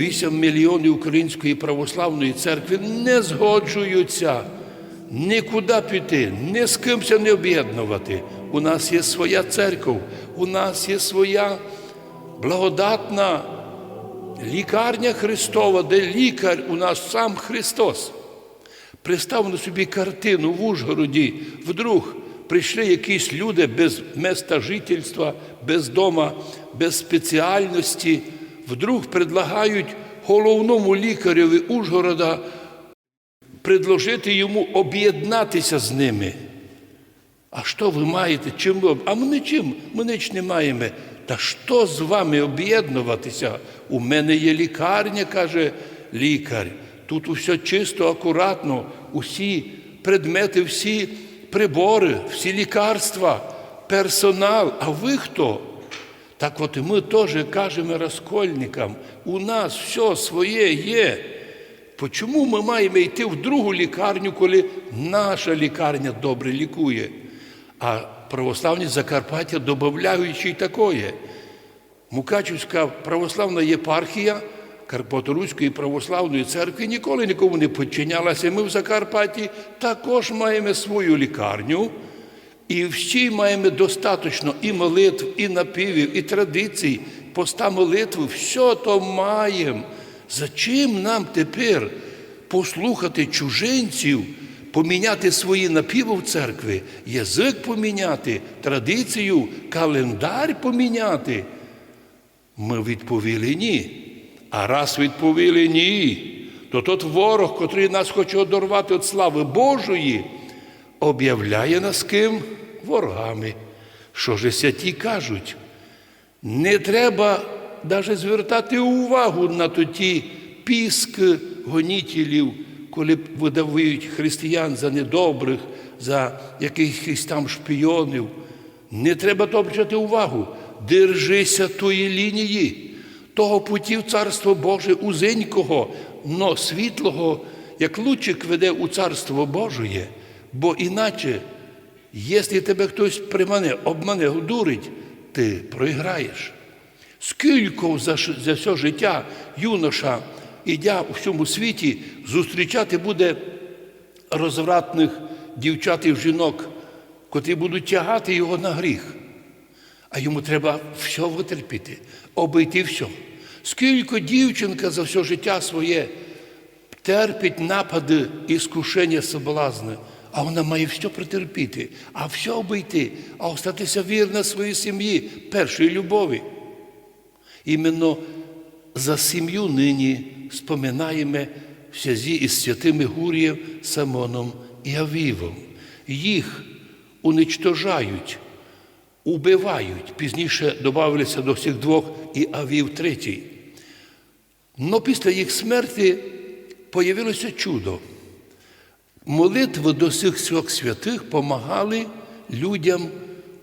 8 мільйонів Української православної церкви не згоджуються нікуди піти, ні з кимся не об'єднувати. У нас є своя церква, у нас є своя благодатна лікарня Христова, де лікар у нас сам Христос. Представ на собі картину в Ужгороді, вдруг прийшли якісь люди без места жительства, без дома, без спеціальності, вдруг предлагають головному лікареві Ужгорода предложити йому об'єднатися з ними. А що ви маєте? Чим ви? А ми нічим, ми ніч не маємо. Та що з вами об'єднуватися? У мене є лікарня, каже лікар. Тут усе чисто, акуратно, усі предмети, всі прибори, всі лікарства, персонал. А ви хто? Так от і ми теж кажемо розкольникам, у нас все своє є. Чому ми маємо йти в другу лікарню, коли наша лікарня добре лікує? А православні Закарпаття додають й такое. Мукачівська православна єпархія Карпаторуської православної церкви ніколи нікому не підчинялася. Ми в Закарпатті також маємо свою лікарню. І всі маємо достатньо і молитв, і напівів, і традицій, поста молитви, все то маємо. Зачим нам тепер послухати чужинців, поміняти свої напіви в церкві, язик поміняти, традицію, календар поміняти? Ми відповіли ні. А раз відповіли ні, то тот ворог, котрий нас хоче одорвати від слави Божої, об'являє нас ким? Ворогами. Що ж святі кажуть? Не треба навіть звертати увагу на ті піски гонітелів, коли видавують християн за недобрих, за якихось там шпіонів. Не треба то обращати увагу. Держися тої лінії, того путі в Царство Боже узенького, но світлого, як лучик веде у Царство Божоє, бо іначе, якщо тебе хтось примане, обмане, дурить, ти програєш. Скільки за, за все життя юноша, ідя у всьому світі, зустрічати буде розвратних дівчат і жінок, котрі будуть тягати його на гріх. А йому треба все витерпіти, обійти все. Скільки дівчинка за все життя своє терпить напади і скушення соблазни, а вона має все претерпіти, а все обійти, а остатися вірна своїй сім'ї, першої любові. Іменно за сім'ю нині споминаємо в связі із святими Гурієм, Самоном і Авівом. Їх уничтожають, убивають. Пізніше додавалися до всіх двох і Авів третій. Но після їх смерті появилося чудо. Молитви до цих трьох святих помагали людям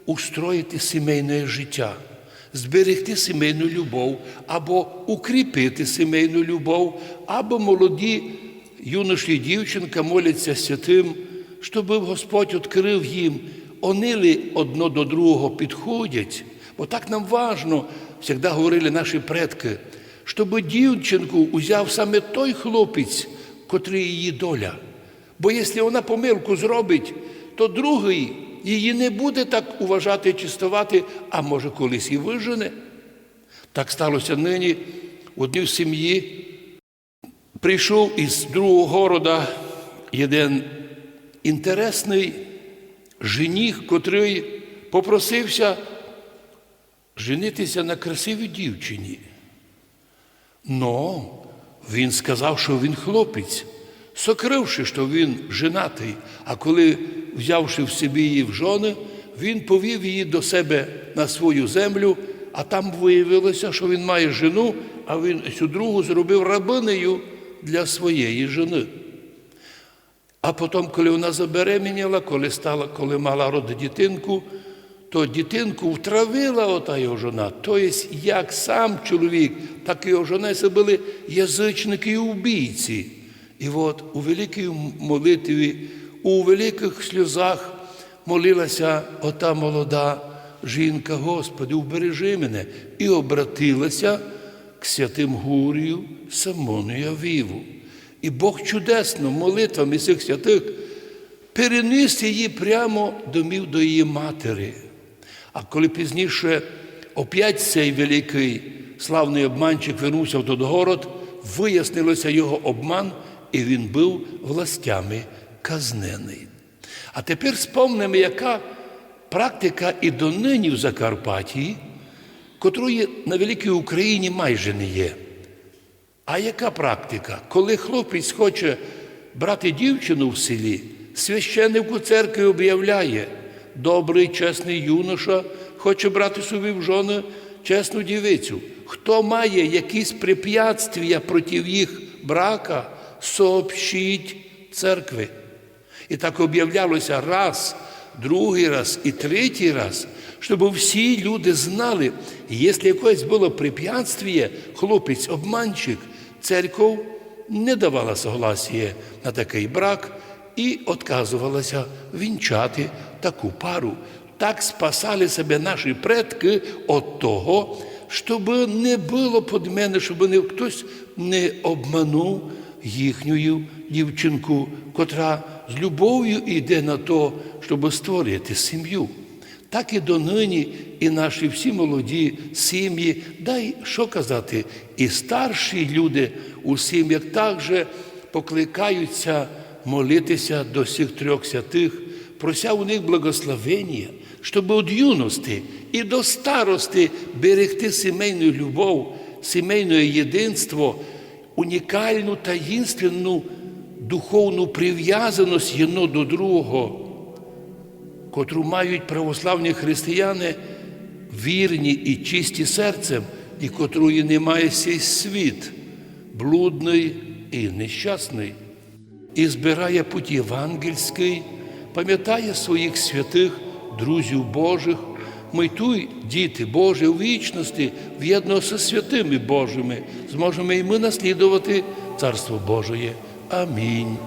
устроїти сімейне життя, зберегти сімейну любов, або укріпити сімейну любов, або молоді юноші і дівчинка моляться святим, щоб Господь відкрив їм, онили одно до другого підходять. Бо так нам важно, завжди говорили наші предки, щоб дівчинку узяв саме той хлопець, котрий її доля. Бо якщо вона помилку зробить, то другий її не буде так уважати чистувати, а може колись і вижене. Так сталося нині в одній сім'ї. Прийшов із другого города один інтересний жених, котрий попросився женитися на красивій дівчині. Но він сказав, що він хлопець, сокривши, що він женатий, а коли, взявши в собі її в жони, він повів її до себе на свою землю, а там виявилося, що він має жену, а він цю другу зробив рабинею для своєї жени. А потім, коли вона забеременіла, коли стала, коли мала роди дітинку, то дітинку втравила ота його жона. Тобто, як сам чоловік, так і його жона це були язичники і убійці. І от у великій молитві, у великих сльозах молилася ота молода жінка, Господи, убережи мене, і обратилася к святим Гурію, Самону і Авіву. І Бог чудесно молитвами цих святих переніс її прямо домів до її матері. А коли пізніше опять цей великий славний обманчик вернувся в той город, вияснилося його обман, і він був властями казнений. А тепер спомнимо, яка практика і донині в Закарпатті, котрої на великій Україні майже не є. А яка практика? Коли хлопець хоче брати дівчину в селі, священник у церкві об'являє, добрий, чесний юноша хоче брати собі в жони чесну дівицю. Хто має якісь препятствия проти їх брака, сообщіть церкви. І так об'являлося раз, другий раз і третій раз, щоб всі люди знали, якщо якесь було препятствие, хлопець, обманщик, церков не давала согласія на такий брак і відказувалася вінчати таку пару. Так спасали себе наші предки від того, щоб не було під мене, щоб не, хтось не обманув їхню дівчинку, котра з любов'ю йде на то, щоб створити сім'ю. Так і донині, і наші всі молоді сім'ї, дай що казати, і старші люди у сім'ях також покликаються молитися до всіх трьох святих, прося у них благословення, щоб від юності і до старости берегти сімейну любов, сімейне єдинство, унікальну таїнственну духовну прив'язаність єдно до другого котру мають православні християни вірні і чисті серцем, і котрої немає сей світ, блудний і нещасний, і збирає путь євангельський, пам'ятає своїх святих, друзів Божих, Митуй, діти Божі у вічності, в'єдно зі святими Божими, зможемо і ми наслідувати Царство Божоє. Амінь.